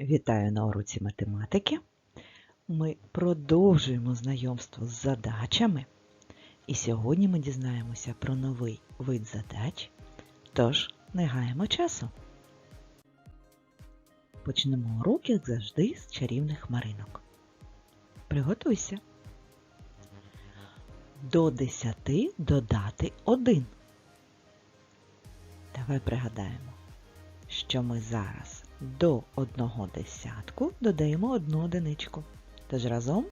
Вітаю на уроці математики. Ми продовжуємо знайомство з задачами. І сьогодні ми дізнаємося про новий вид задач. Тож, не гаємо часу. Почнемо урок, як завжди, з чарівних хмаринок. Приготуйся. До 10 додати 1. Давай пригадаємо, що ми зараз до одного десятку додаємо одну одиничку. Тож разом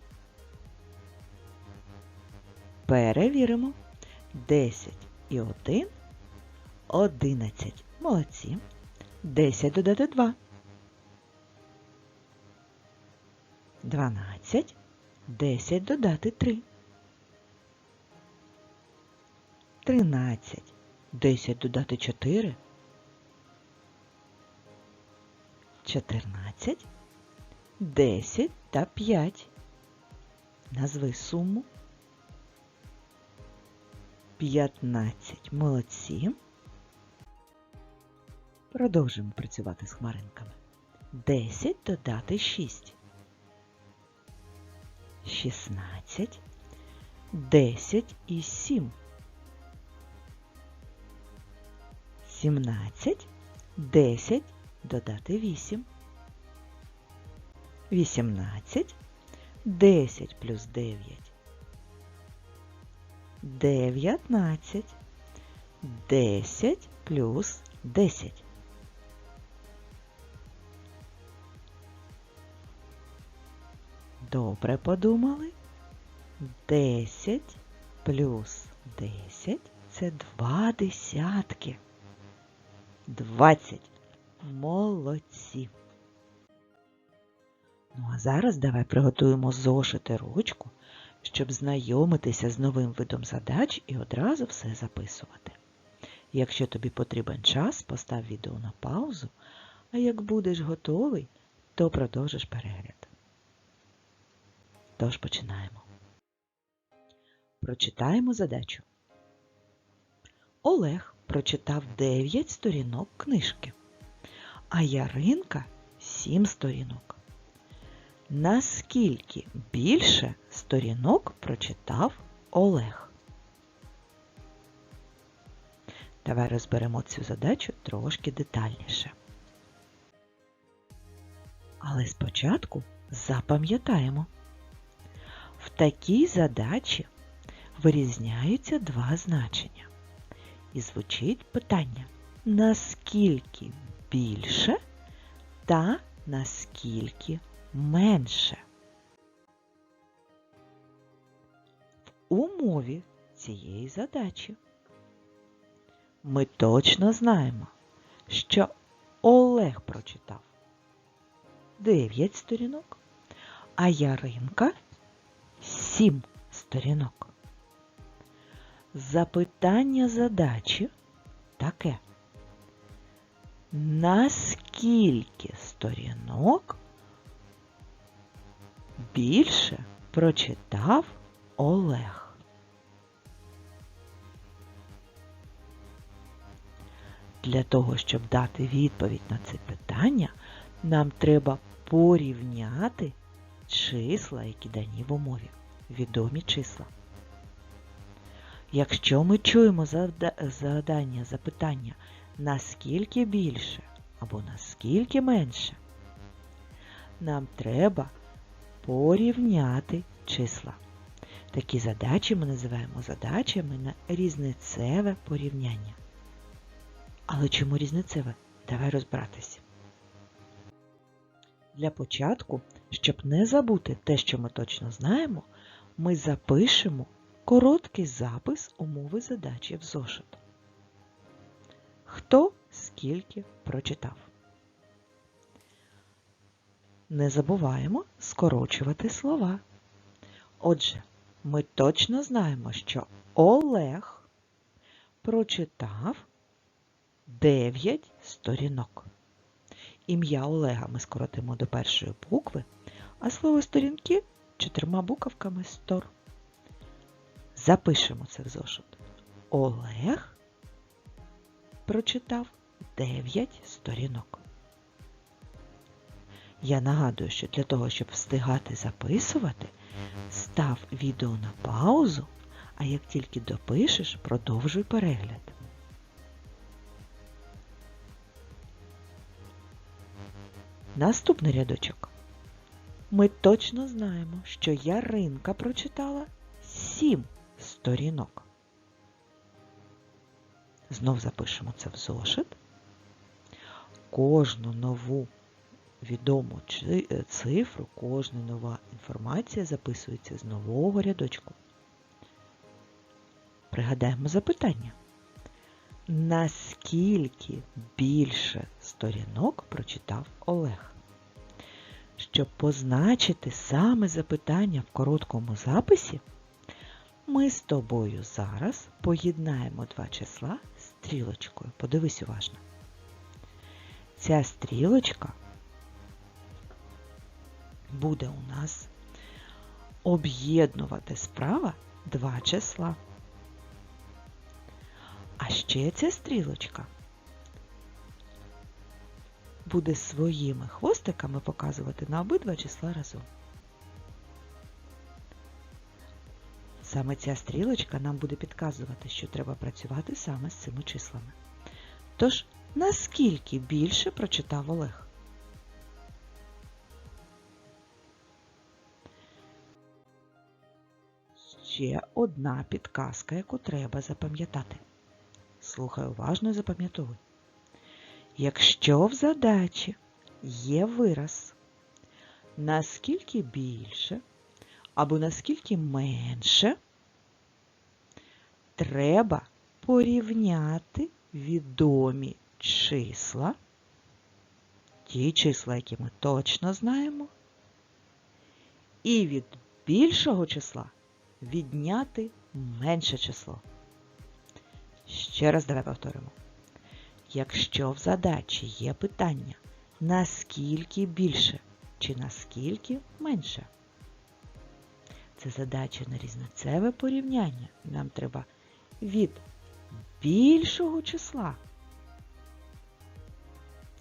перевіримо. 10 і 1 – 11. Молодці. 10 додати 2. 12. 10 додати 3. 13. 10 додати 4. 14, 10 та 5. Назви суму. 15. Молодці. Продовжуємо працювати з хмаринками. 10 додати 6. 16. 10 і 7. 17. 10 додати 8. 18. 10 плюс 9. 19. 10 плюс 10. Добре подумали? 10 плюс 10 це два десятки. 20. Молодці. Ну а зараз давай приготуємо зошити ручку, щоб знайомитися з новим видом задач і одразу все записувати. Якщо тобі потрібен час, постав відео на паузу, а як будеш готовий, то продовжиш перегляд. Тож починаємо. Прочитаємо задачу. Олег прочитав 9 сторінок книжки а Яринка сім сторінок. Наскільки більше сторінок прочитав Олег? Давай розберемо цю задачу трошки детальніше. Але спочатку запам'ятаємо, в такій задачі вирізняються два значення. І звучить питання, наскільки більше та наскільки менше. В умові цієї задачі ми точно знаємо, що Олег прочитав 9 сторінок, а Яринка 7 сторінок. Запитання задачі таке наскільки сторінок більше прочитав Олег? Для того, щоб дати відповідь на це питання, нам треба порівняти числа, які дані в умові. Відомі числа. Якщо ми чуємо завдання, запитання наскільки більше або наскільки менше. Нам треба порівняти числа. Такі задачі ми називаємо задачами на різницеве порівняння. Але чому різницеве? Давай розбиратися. Для початку, щоб не забути те, що ми точно знаємо, ми запишемо короткий запис умови задачі в зошит хто скільки прочитав. Не забуваємо скорочувати слова. Отже, ми точно знаємо, що Олег прочитав 9 сторінок. Ім'я Олега ми скоротимо до першої букви, а слово сторінки чотирма буковками стор. Запишемо це в зошит. Олег прочитав 9 сторінок. Я нагадую, що для того, щоб встигати записувати, став відео на паузу, а як тільки допишеш, продовжуй перегляд. Наступний рядочок. Ми точно знаємо, що Яринка прочитала сім сторінок. Знов запишемо це в зошит. Кожну нову відому е, цифру, кожна нова інформація записується з нового рядочку. Пригадаємо запитання. Наскільки більше сторінок прочитав Олег? Щоб позначити саме запитання в короткому записі, ми з тобою зараз поєднаємо два числа стрілочкою. Подивись уважно. Ця стрілочка буде у нас об'єднувати справа два числа. А ще ця стрілочка буде своїми хвостиками показувати на обидва числа разом. Саме ця стрілочка нам буде підказувати, що треба працювати саме з цими числами. Тож, наскільки більше прочитав Олег? Ще одна підказка, яку треба запам'ятати. Слухай уважно і запам'ятовуй. Якщо в задачі є вираз, наскільки більше або наскільки менше, треба порівняти відомі числа, ті числа, які ми точно знаємо, і від більшого числа відняти менше число. Ще раз давай повторимо. Якщо в задачі є питання, наскільки більше чи наскільки менше, це задача на різницеве порівняння. Нам треба від більшого числа,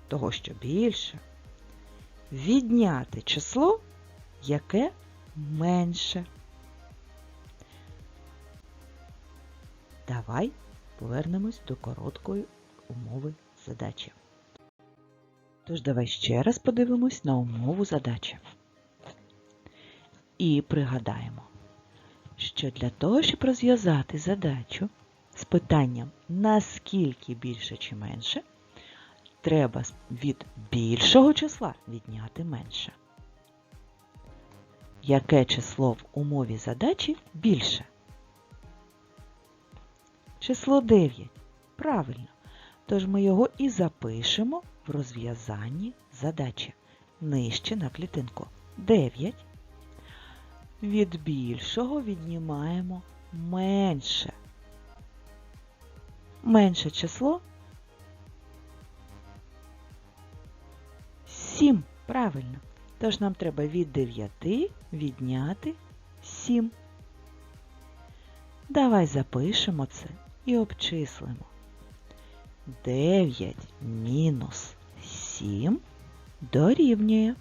того, що більше, відняти число, яке менше. Давай повернемось до короткої умови задачі. Тож давай ще раз подивимось на умову задачі. І пригадаємо, що для того, щоб розв'язати задачу з питанням наскільки більше чи менше, треба від більшого числа відняти менше. Яке число в умові задачі більше? Число 9. Правильно. Тож ми його і запишемо в розв'язанні задачі. Нижче на клітинку. 9. Від більшого віднімаємо менше. Менше число 7. Правильно. Тож нам треба від 9 відняти 7. Давай запишемо це і обчислимо. 9 мінус 7 дорівнює.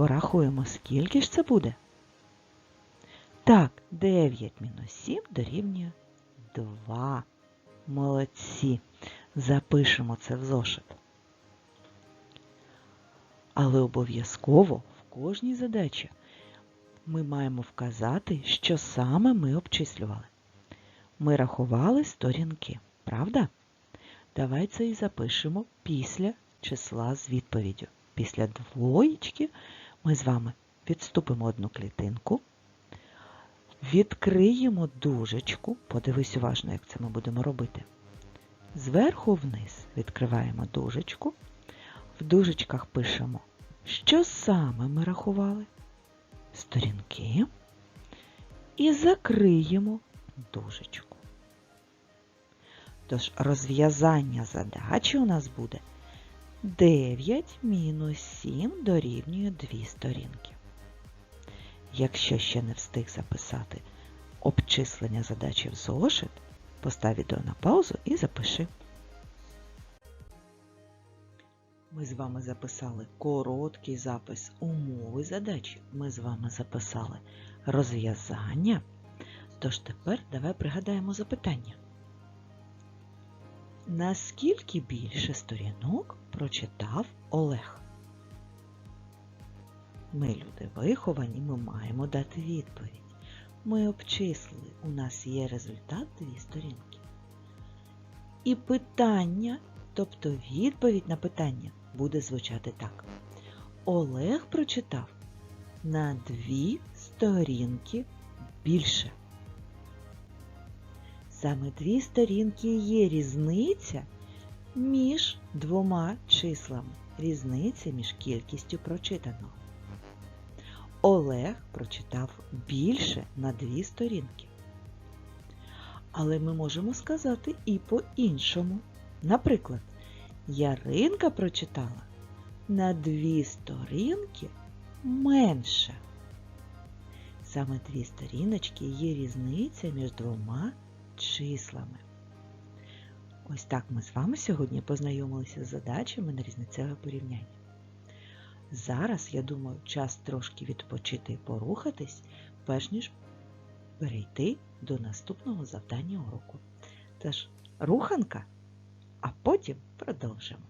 Порахуємо, скільки ж це буде. Так, 9 мінус 7 дорівнює 2. Молодці. Запишемо це в зошит. Але обов'язково в кожній задачі ми маємо вказати, що саме ми обчислювали. Ми рахували сторінки, правда? Давай це і запишемо після числа з відповіддю. Після двоєчки ми з вами відступимо одну клітинку, відкриємо дужечку, подивись уважно, як це ми будемо робити. Зверху вниз відкриваємо дужечку, в дужечках пишемо, що саме ми рахували, сторінки, і закриємо дужечку. Тож розв'язання задачі у нас буде 9 мінус 7 дорівнює 2 сторінки. Якщо ще не встиг записати обчислення задачі в зошит, постав відео на паузу і запиши. Ми з вами записали короткий запис умови задачі. Ми з вами записали розв'язання. Тож тепер давай пригадаємо запитання. Наскільки більше сторінок прочитав Олег? Ми люди виховані, ми маємо дати відповідь. Ми обчислили, у нас є результат дві сторінки. І питання, тобто відповідь на питання, буде звучати так. Олег прочитав на дві сторінки більше. Саме дві сторінки є різниця між двома числами. Різниця між кількістю прочитаного. Олег прочитав більше на дві сторінки. Але ми можемо сказати і по-іншому. Наприклад, Яринка прочитала на дві сторінки менше. Саме дві сторіночки є різниця між двома числами. Ось так ми з вами сьогодні познайомилися з задачами на різницеве порівняння. Зараз, я думаю, час трошки відпочити і порухатись, перш ніж перейти до наступного завдання уроку. Тож, руханка, а потім продовжимо.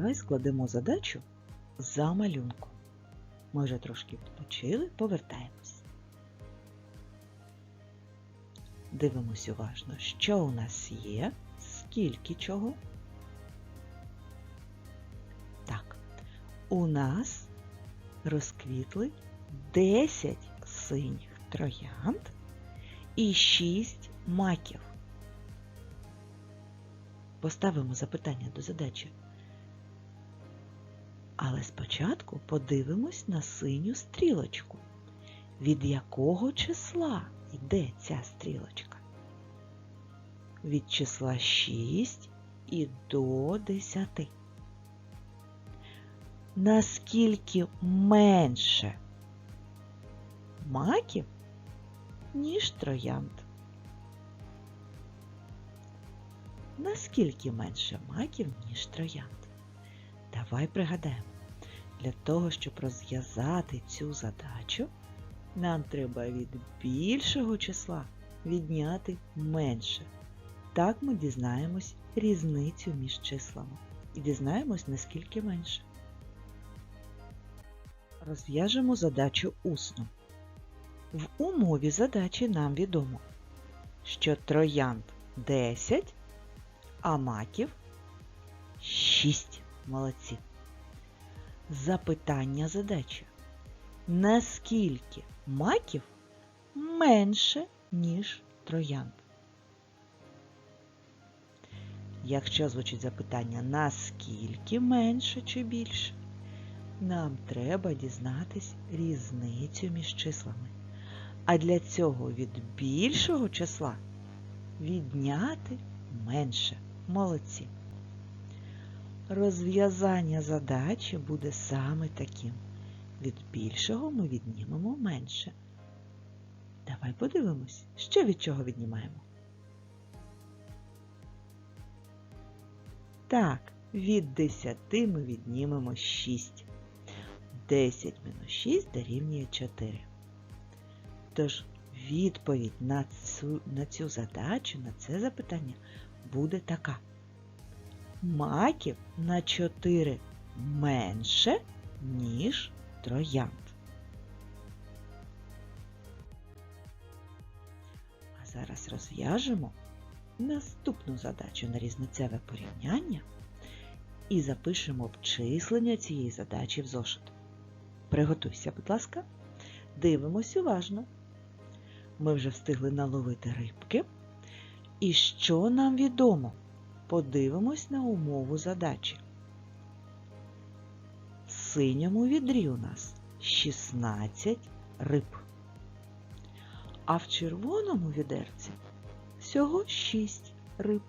Давай складемо задачу за малюнком. Ми вже трошки відпочили, повертаємось. Дивимось уважно, що у нас є, скільки чого. Так, у нас розквітли 10 синіх троянд і 6 маків. Поставимо запитання до задачі. Але спочатку подивимось на синю стрілочку. Від якого числа йде ця стрілочка? Від числа 6 і до 10. Наскільки менше маків, ніж троянд? Наскільки менше маків, ніж троянд? Давай пригадаємо, для того, щоб розв'язати цю задачу, нам треба від більшого числа відняти менше. Так ми дізнаємось різницю між числами і дізнаємось, наскільки менше. Розв'яжемо задачу усно. В умові задачі нам відомо, що троянд 10, а маків 6. Молодці. Запитання задачі. Наскільки маків менше, ніж троянд? Якщо звучить запитання наскільки менше чи більше, нам треба дізнатись різницю між числами. А для цього від більшого числа відняти менше. Молодці. Розв'язання задачі буде саме таким. Від більшого ми віднімемо менше. Давай подивимось, що від чого віднімаємо. Так, від 10 ми віднімемо 6. 10 мінус 6 дорівнює 4. Тож відповідь на цю, на цю задачу, на це запитання буде така. Маків на 4 менше, ніж троянд. А зараз розв'яжемо наступну задачу на різницеве порівняння і запишемо обчислення цієї задачі в зошит. Приготуйся, будь ласка, дивимось уважно. Ми вже встигли наловити рибки. І що нам відомо? Подивимось на умову задачі. В синьому відрі у нас 16 риб, а в червоному відерці всього 6 риб.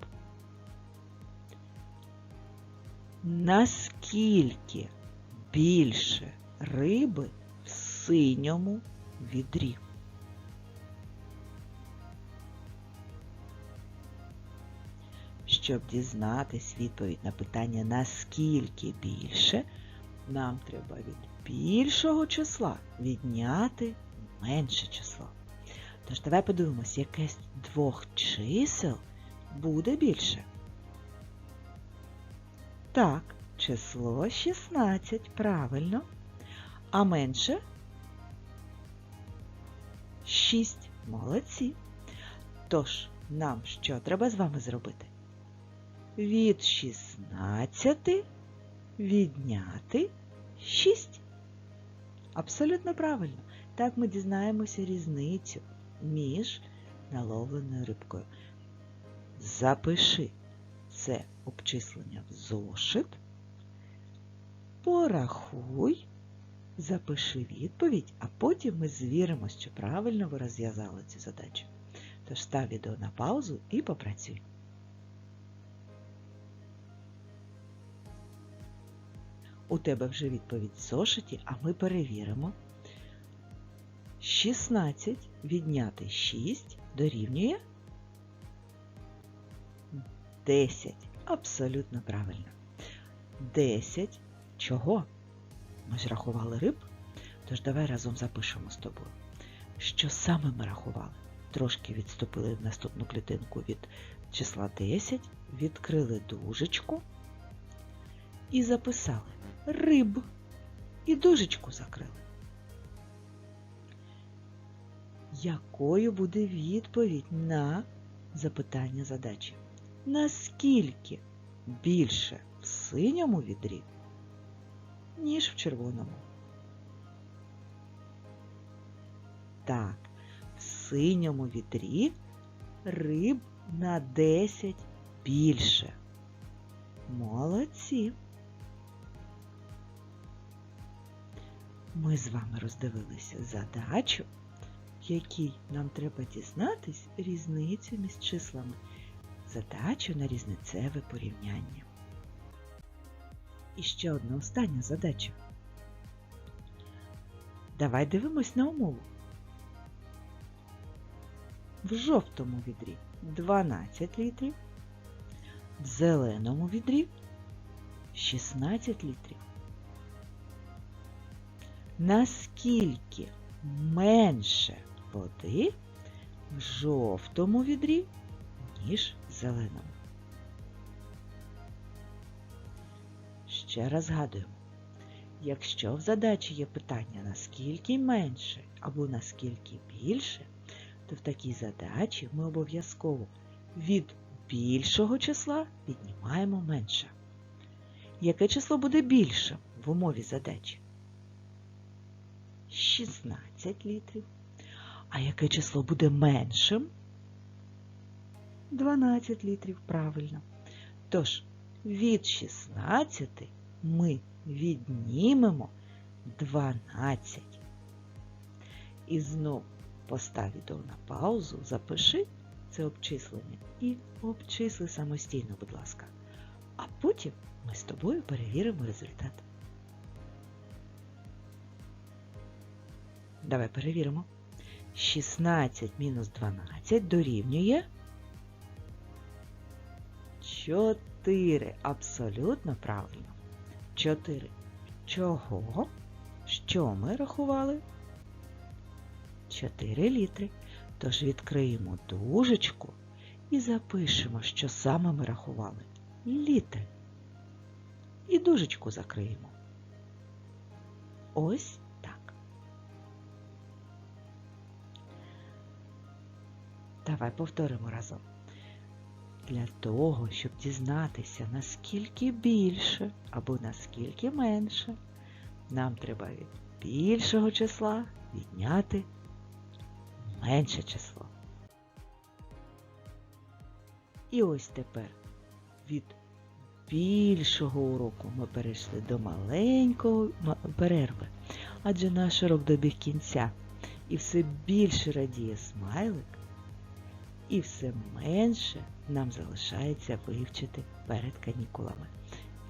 Наскільки більше риби в синьому відрі? Щоб дізнатись відповідь на питання наскільки більше, нам треба від більшого числа відняти менше число. Тож давай подивимось, яке з двох чисел буде більше. Так, число 16, правильно. А менше 6. Молодці. Тож, нам що треба з вами зробити? Від 16 відняти 6. Абсолютно правильно. Так ми дізнаємося різницю між наловленою рибкою. Запиши це обчислення в зошит, порахуй, запиши відповідь, а потім ми звіримося, чи правильно ви розв'язали цю задачу. Тож став відео на паузу і попрацюй. У тебе вже відповідь в зошиті, а ми перевіримо. 16 відняти 6 дорівнює 10. Абсолютно правильно. 10 чого? Ми ж рахували риб, тож давай разом запишемо з тобою. Що саме ми рахували? Трошки відступили в наступну клітинку від числа 10, відкрили дужечку і записали риб. І дужечку закрили. Якою буде відповідь на запитання задачі? Наскільки більше в синьому відрі, ніж в червоному? Так, в синьому відрі риб на 10 більше. Молодці! Ми з вами роздивилися задачу, в якій нам треба дізнатись різницю між числами, задачу на різницеве порівняння. І ще одна остання задача. Давай дивимось на умову. в жовтому відрі 12 літрів, в зеленому відрі 16 літрів. Наскільки менше води в жовтому відрі, ніж в зеленому? Ще раз згадуємо. Якщо в задачі є питання наскільки менше або наскільки більше, то в такій задачі ми обов'язково від більшого числа віднімаємо менше. Яке число буде більшим в умові задачі? 16 літрів. А яке число буде меншим? 12 літрів, правильно. Тож, від 16 ми віднімемо 12. І знов постав відео на паузу, запиши це обчислення і обчисли самостійно, будь ласка. А потім ми з тобою перевіримо результат. Давай перевіримо. 16 мінус 12 дорівнює 4. Абсолютно правильно. 4. Чого? Що ми рахували? 4 літри. Тож відкриємо дужечку і запишемо, що саме ми рахували. Літри. І дужечку закриємо. Ось Давай повторимо разом. Для того, щоб дізнатися, наскільки більше або наскільки менше, нам треба від більшого числа відняти менше число. І ось тепер від більшого уроку ми перейшли до маленького перерви, адже наш урок добіг кінця і все більше радіє смайлик, і все менше нам залишається вивчити перед канікулами.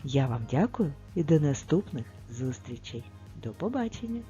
Я вам дякую і до наступних зустрічей. До побачення!